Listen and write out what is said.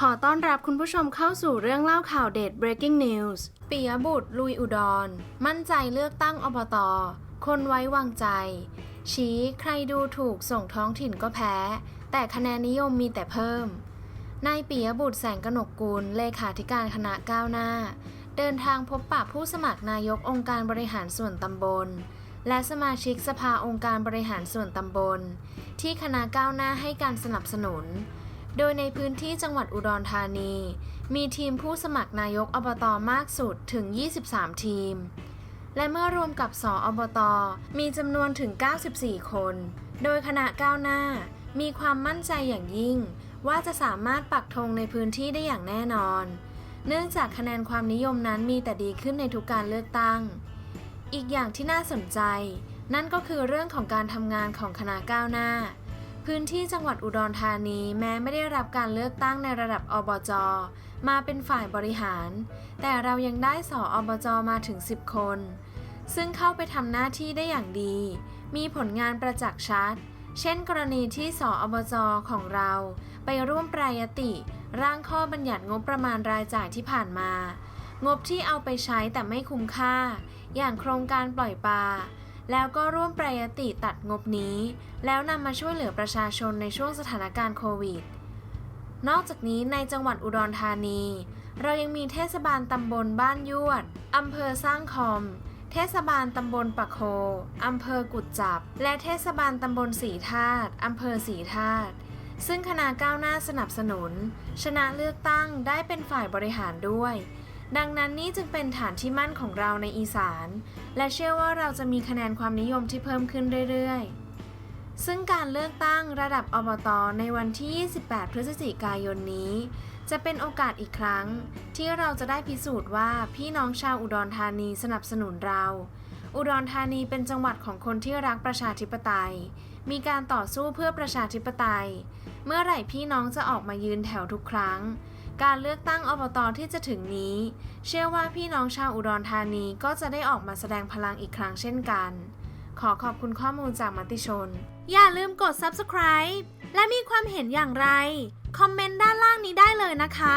ขอต้อนรับคุณผู้ชมเข้าสู่เรื่องเล่าข่าวเด็ด breaking news ปิยบุตร ลุยอุดร มั่นใจเลือกตั้งอบต คนไว้วางใจ ชี้ใครดูถูกส่งท้องถิ่นก็แพ้ แต่คะแนนนิยมมีแต่เพิ่ม นายปิยบุตรแสงกนกกุล เลขาธิการคณะก้าวหน้า เดินทางพบปะผู้สมัครนายกองค์การบริหารส่วนตำบล และสมาชิกสภาองค์การบริหารส่วนตำบล ที่คณะก้าวหน้าให้การสนับสนุน โดยในพื้นที่จังหวัดอุดรธานี มีทีมผู้สมัครนายกอบตมากสุดถึง 23 ทีม และเมื่อรวมกับสออบตมีจำนวนถึง 94 คน โดยคณะก้าวหน้า มีความมั่นใจอย่างยิ่ง ว่าจะสามารถปักธงในพื้นที่ได้อย่างแน่นอน เนื่องจากคะแนนความนิยมนั้นมีแต่ดีขึ้นในทุกการเลือกตั้ง อีกอย่างที่น่าสนใจ นั่นก็คือเรื่องของการทำงานของคณะก้าวหน้า พื้นที่จังหวัดอุดรธานีแม้ไม่ได้รับการเลือกตั้งในระดับอบจ มาเป็นฝ่ายบริหาร แต่เรายังได้สออบจมาถึง 10 คน ซึ่งเข้าไปทำหน้าที่ได้อย่างดี มีผลงานประจักษ์ชัด เช่นกรณีที่สออบจของเราไปร่วมปรยติร่างข้อบัญญัติงบประมาณรายจ่ายที่ผ่านมา งบที่เอาไปใช้แต่ไม่คุ้มค่า อย่างโครงการปล่อยปลา แล้วก็ร่วมปรยติตัดงบนี้ แล้วนำมาช่วยเหลือประชาชนในช่วงสถานการณ์โควิด นอกจากนี้ในจังหวัดอุดรธานี เรายังมีเทศบาลตำบลบ้านยวดอำเภอสร้างคอม เทศบาลตำบลปะโคอำเภอกุดจับ และเทศบาลตำบลสีธาตุอำเภอสีธาตุซึ่งคณะก้าวหน้าสนับสนุน ชนะเลือกตั้งได้เป็นฝ่ายบริหารด้วย ดังนั้นนี่จึงเป็นฐานที่มั่นของเราในอีสาน และเชื่อว่าเราจะมีคะแนนความนิยมที่เพิ่มขึ้นเรื่อยๆ ซึ่งการเลือกตั้งระดับอบตในวันที่ 28 พฤศจิกายนนี้ จะเป็นโอกาสอีกครั้ง ที่เราจะได้พิสูจน์ว่าพี่น้องชาวอุดรธานีสนับสนุนเรา อุดรธานีเป็นจังหวัดของคนที่รักประชาธิปไตย มีการต่อสู้เพื่อประชาธิปไตย เมื่อไหร่พี่น้องจะออกมายืนแถวทุกครั้ง การเลือกตั้งอบตที่จะถึงนี้ เชื่อว่าพี่น้องชาวอุดรธานีก็จะได้ออกมาแสดงพลังอีกครั้งเช่นกัน ขอขอบคุณข้อมูลจากมติชน อย่าลืมกด subscribe และมีความเห็นอย่างไร คอมเมนต์ด้านล่างนี้ได้เลยนะคะ